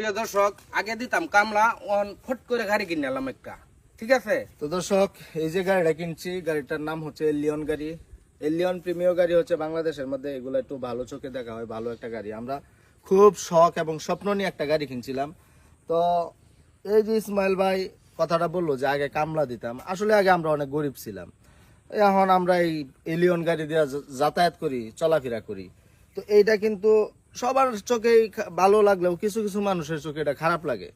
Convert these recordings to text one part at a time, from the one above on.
প্রিয় দর্শক, আগে দিতাম কামলা ওন ফট করে গাড়ি কিনে নিলাম একটা। ঠিক আছে? তো দর্শক, এই যে গাড়িটা কিনছি, গাড়িটার নাম হচ্ছে এলিয়ন গাড়ি। এলিয়ন প্রিমিয় গাড়ি হচ্ছে বাংলাদেশের মধ্যে, এগুলো একটু ভালো চোখে দেখা হয়, ভালো একটা গাড়ি। আমরা খুব শখ এবং স্বপ্ন নিয়ে একটা গাড়ি কিনছিলাম। তো এই যে ইসমাইল ভাই কথাটা বলল যে, আগে কামলা দিতাম। আসলে আগে আমরা অনেক গরিব ছিলাম। এখন আমরা এই এলিয়ন গাড়ি দিয়ে যাতায়াত করি, চলাফেরা করি। তো এইটা কিন্তু সবার চোখেই ভালো লাগলেও কিছু কিছু মানুষের চোখে এটা খারাপ লাগে।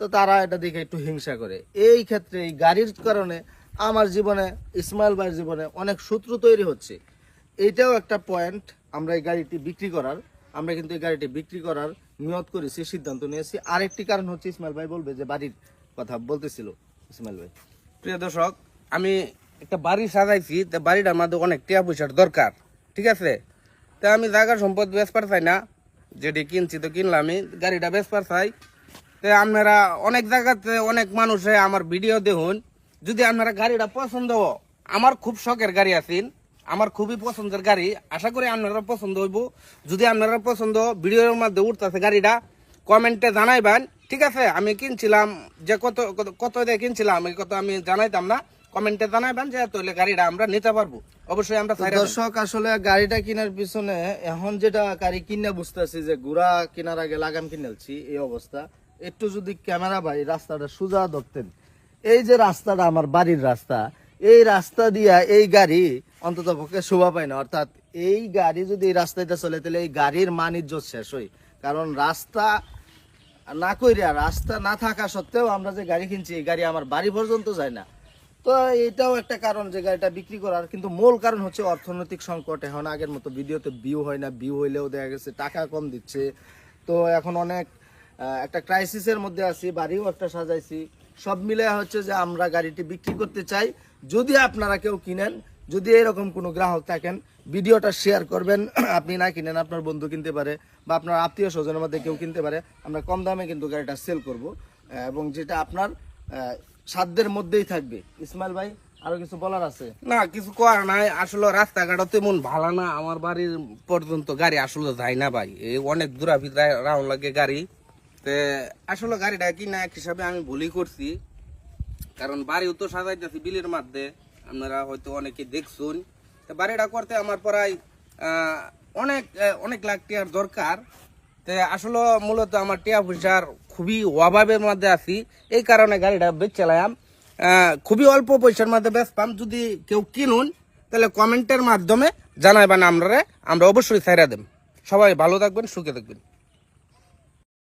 তো তারা এটা দেখে একটু হিংসা করে। এই ক্ষেত্রে এই গাড়ির কারণে আমার জীবনে, ইসমাইল ভাইয়ের জীবনে অনেক শত্রু তৈরি হচ্ছে। এইটাও একটা পয়েন্ট আমরা এই গাড়িটি বিক্রি করার, আমরা কিন্তু এই গাড়িটি বিক্রি করার নিয়ত করেছি, সিদ্ধান্ত নিয়েছি। আরেকটি কারণ হচ্ছে ইসমাইল ভাই বলবে যে বাড়ির কথা বলতেছিল ইসমাইল ভাই। প্রিয় দর্শক, আমি একটা বাড়ি সাজাইছি, তো বাড়িটার মধ্যে অনেক টিয়া পয়সার দরকার, ঠিক আছে? তা আমি জায়গা সম্পদ বেচপার চাই না। যেটি কিনছি তো কিনলামই গাড়িটা বেচপার চাই। তো আপনারা অনেক জায়গাতে অনেক মানুষে আমার ভিডিও দেখুন। যদি আপনারা গাড়িটা পছন্দ, আমার খুব শখের গাড়ি আছেন আমার খুবই পছন্দের গাড়ি, আশা করি আপনারা পছন্দ হইব। যদি আপনারা পছন্দ, ভিডিওর মধ্যে উঠতেছে গাড়িটা, কমেন্টে জানাইবেন। ঠিক আছে, আমি কিনছিলাম, যে কত, কত- দিয়ে কিনছিলাম কত আমি জানাইতাম না। কমেন্টে জানাইবেন যে, তাহলে গাড়িটা আমরা নিতে পারব। অবশ্যই আমরা দর্শক, আসলে গাড়িটা কেনার পিছনে এখন যেটা গাড়ি কিনে বুঝতেছি যে গুড়া কেনার আগে লাগাম কিনেছি এই অবস্থা। একটু যদি ক্যামেরা ভাই রাস্তাটা সোজা ধরতেন। এই যে রাস্তাটা আমার বাড়ির রাস্তা, এই রাস্তা দিয়া এই গাড়ি অন্তত পক্ষে শোভা পায় না। অর্থাৎ এই গাড়ি যদি এই রাস্তাটা চলে, তাহলে এই গাড়ির মানিজ্য শেষ হয়। কারণ রাস্তা না কইরা, রাস্তা না থাকা সত্ত্বেও আমরা যে গাড়ি কিনছি, এই গাড়ি আমার বাড়ি পর্যন্ত যায় না। তো এটাও একটা কারণ যে গাড়িটা বিক্রি করার, কিন্তু মূল কারণ হচ্ছে অর্থনৈতিক সংকট। এখন আগের মতো ভিডিওতে ভিউ হয় না ভিউ হইলেও দেখা গেছে টাকা কম দিচ্ছে। তো এখন অনেক একটা ক্রাইসিসের মধ্যে আছি, বাড়িও একটা সাজাইছি। সব মিলে হচ্ছে যে আমরা গাড়িটি বিক্রি করতে চাই। যদি আপনারা কেউ কিনেন, যদি এরকম কোনো গ্রাহক থাকেন, ভিডিওটা শেয়ার করবেন। আপনি না কিনেন, আপনার বন্ধু কিনতে পারে বা আপনার আত্মীয় স্বজনের মধ্যে কেউ কিনতে পারে, আমরা কম দামে কিন্তু গাড়িটা সেল করব। এবং যেটা আপনার সাধ্যের মধ্যেই থাকবে। ইসমাইল ভাই, আরও কিছু বলার আছে? না, কিছু করার নাই। আসলে রাস্তাঘাটও তেমন ভালো না। আমার বাড়ির পর্যন্ত গাড়ি আসলে যায় না ভাই। এই অনেক দূরাভি রাউন্ড লাগে গাড়ি। আসলে গাড়িটা কিনা এক হিসাবে আমি ভুলই করছি। কারণ বাড়িও তো সাজাইতেছি বিলের মধ্যে। আপনারা হয়তো অনেকে দেখছুন। বাড়িটা করতে আমার প্রায় অনেক অনেক লাখ টিয়ার দরকার। আসলে মূলত আমার টিয়া পয়সার খুবই অভাবের মধ্যে আছি। এই কারণে গাড়িটা বেচলাম খুবই অল্প পয়সার মধ্যে বেচতাম। যদি কেউ কিনুন, তাহলে কমেন্টের মাধ্যমে জানাইবেন আমরা আমরা অবশ্যই ছাইরা দেব। সবাই ভালো থাকবেন, সুখে থাকবেন।